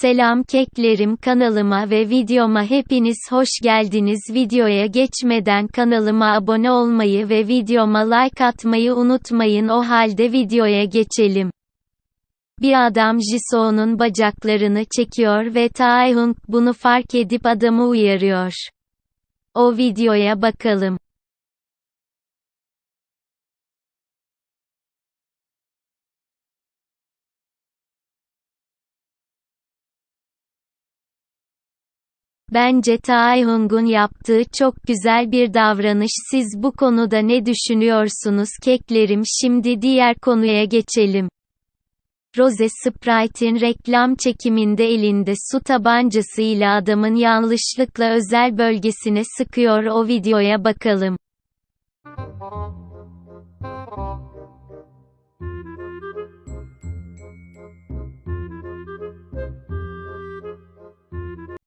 Selam keklerim kanalıma ve videoma hepiniz hoş geldiniz. Videoya geçmeden kanalıma abone olmayı ve videoma like atmayı unutmayın. O halde videoya geçelim. Bir adam Jisoo'nun bacaklarını çekiyor ve Taehyung bunu fark edip adamı uyarıyor. O videoya bakalım. Bence Taehyung'un yaptığı çok güzel bir davranış. Siz bu konuda ne düşünüyorsunuz keklerim? Şimdi diğer konuya geçelim. Rose Sprite'in reklam çekiminde elinde su tabancasıyla adamın yanlışlıkla özel bölgesine sıkıyor o videoya bakalım.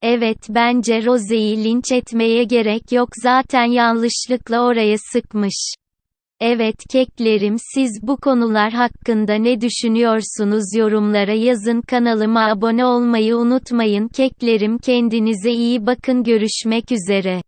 Evet bence Rose'yi linç etmeye gerek yok zaten yanlışlıkla oraya sıkmış. Evet keklerim siz bu konular hakkında ne düşünüyorsunuz yorumlara yazın kanalıma abone olmayı unutmayın keklerim kendinize iyi bakın görüşmek üzere.